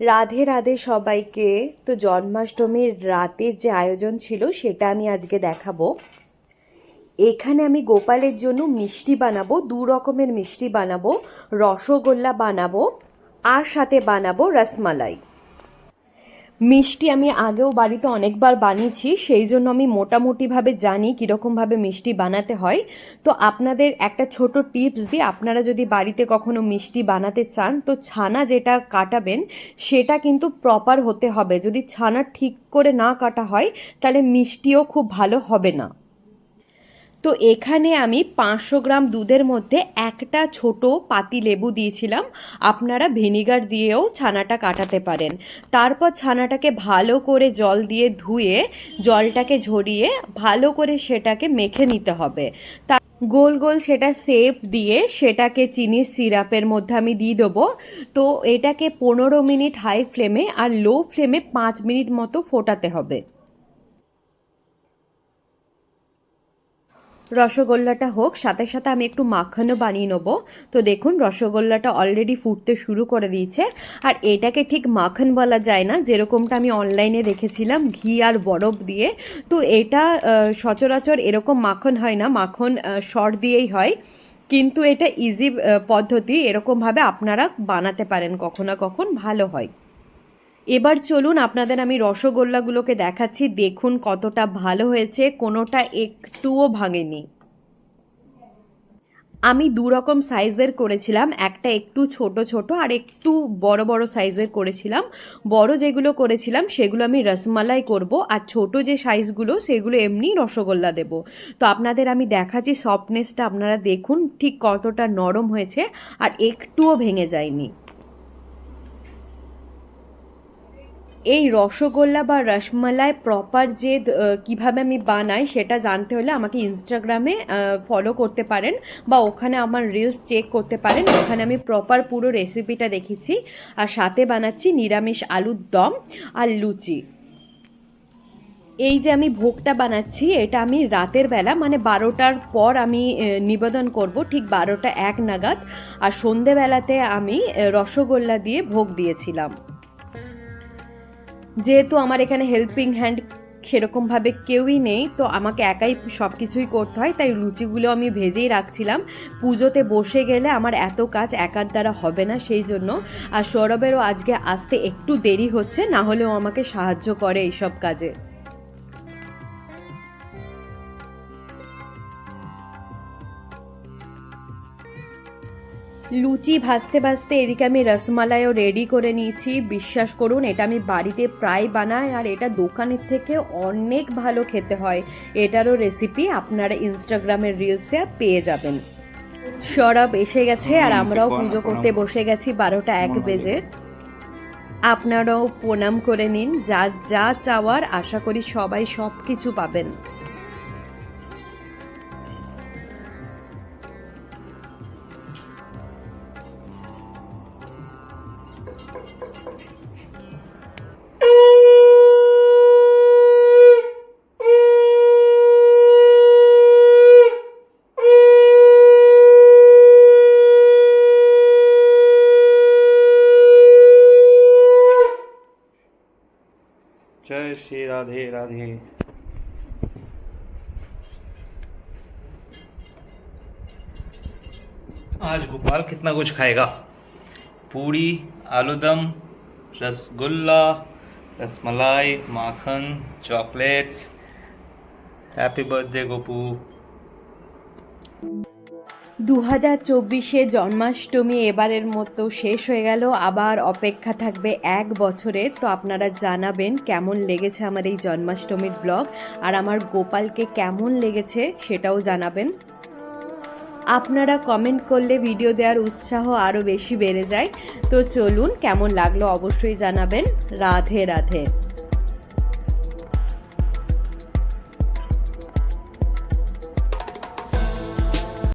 রাধে রাধে সবাইকে। তো জন্মাষ্টমীর রাতের যে আয়োজন ছিল সেটা আমি আজকে দেখাবো। এখানে আমি গোপালের জন্য মিষ্টি বানাবো, দু রকমের মিষ্টি বানাবো, রসগোল্লা বানাবো, আর সাথে বানাবো রসমালাই। মিষ্টি আমি আগেও বাড়িতে অনেকবার বানিয়েছি, সেই জন্য আমি মোটামুটিভাবে জানি কীরকমভাবে মিষ্টি বানাতে হয়। তো আপনাদের একটা ছোট টিপস দিই, আপনারা যদি বাড়িতে কখনো মিষ্টি বানাতে চান, তো ছানা যেটা কাটাবেন, সেটা কিন্তু প্রপার হতে হবে। যদি ছানা ঠিক করে না কাটা হয়, তাহলে মিষ্টিও খুব ভালো হবে না। তো এখানে আমি পাঁচশো গ্রাম দুধের মধ্যে একটা ছোট পাতি লেবু দিয়েছিলাম। আপনারা ভিনিগার দিয়েও ছানাটা কাটাতে পারেন। তারপর ছানাটাকে ভালো করে জল দিয়ে ধুয়ে, জলটাকে ঝরিয়ে ভালো করে সেটাকে মেখে নিতে হবে। তা গোল গোল সেটা শেপ দিয়ে সেটাকে চিনির সিরাপের মধ্যে আমি দিয়ে দেবো। তো এটাকে পনেরো মিনিট হাই ফ্লেমে আর লো ফ্লেমে পাঁচ মিনিট মতো ফোটাতে হবে। রসগোল্লাটা হোক, সাথে সাথে আমি একটু মাখনও বানিয়ে নেব। তো দেখুন, রসগোল্লাটা অলরেডি ফুটতে শুরু করে দিয়েছে। আর এটাকে ঠিক মাখন বলা যায় না, যেরকমটা আমি অনলাইনে দেখেছিলাম, ঘি আর বরফ দিয়ে। তো এটা সচরাচর এরকম মাখন হয় না, মাখন শর্ট দিয়েই হয়। কিন্তু এটা ইজি পদ্ধতি, এরকমভাবে আপনারা বানাতে পারেন, কখনো কখন ভালো হয়। এবার চলুন আপনাদের আমি রসগোল্লাগুলোকে দেখাচ্ছি। দেখুন কতটা ভালো হয়েছে, কোনোটা একটুও ভাঙেনি। আমি দু রকম সাইজের করেছিলাম, একটা একটু ছোট ছোট আর একটু বড় বড় সাইজের করেছিলাম। বড় যেগুলো করেছিলাম, সেগুলো আমি রসমালাই করব আর ছোট যে সাইজগুলো, সেগুলো এমনি রসগোল্লা দেব। তো আপনাদের আমি দেখাচ্ছি সফটনেসটা, আপনারা দেখুন ঠিক কতটা নরম হয়েছে আর একটুও ভেঙে যায়নি। এই রসগোল্লা বা রসমালাই প্রপার যে কীভাবে আমি বানাই সেটা জানতে হলে আমাকে ইনস্টাগ্রামে ফলো করতে পারেন বা ওখানে আমার রিলস চেক করতে পারেন। ওখানে আমি প্রপার পুরো রেসিপিটা দেখেছি। আর সাথে বানাচ্ছি নিরামিষ আলুর দম আর লুচি। এই যে আমি ভোগটা বানাচ্ছি, এটা আমি রাতের বেলা মানে বারোটার পর আমি নিবেদন করব ঠিক বারোটা এক নাগাদ। আর সন্ধেবেলাতে আমি রসগোল্লা দিয়ে ভোগ দিয়েছিলাম। যেহেতু আমার এখানে হেল্পিং হ্যান্ড সেরকমভাবে কেউই নেই, তো আমাকে একাই সব কিছুই করতে হয়, তাই লুচিগুলো আমি ভেজেই রাখছিলাম। পুজোতে বসে গেলে আমার এত কাজ একার দ্বারা হবে না সেই জন্য। আর সৌরভেরও আজকে আসতে একটু দেরি হচ্ছে, না হলেও আমাকে সাহায্য করে এইসব কাজে। লুচি ভাজতে ভাজতে এদিকে আমি রসমালাইও রেডি করে নিয়েছি। বিশ্বাস করুন এটা আমি বাড়িতে প্রায় বানাই আর এটা দোকানের থেকে অনেক ভালো খেতে হয়। এটারও রেসিপি আপনারা ইনস্টাগ্রামের রিলসে পেয়ে যাবেন। সরব এসে গেছে আর আমরাও পুজো করতে বসে গেছি বারোটা এক বেজে। আপনারাও প্রণাম করে নিন। যা যা চাওয়ার আশা করি সবাই সব কিছু পাবেন। जय श्री राधे राधे। आज गोपाल कितना कुछ खाएगा? पूरी आलूदम, रसगुल्ला, रसमलाई, माखन, चॉकलेट्स। Happy birthday Gopu. দু হাজার চব্বিশে জন্মাষ্টমী এবারের মতো শেষ হয়ে গেল, আবার অপেক্ষা থাকবে এক বছরের তো আপনারা জানাবেন কেমন লেগেছে আমার এই জন্মাষ্টমীর ব্লগ, আর আমার গোপালকে কেমন লেগেছে সেটাও জানাবেন। আপনারা কমেন্ট করলে ভিডিও দেওয়ার উৎসাহ আরও বেশি বেড়ে যায়। তো চলুন, কেমন লাগল অবশ্যই জানাবেন। রাধে রাধে।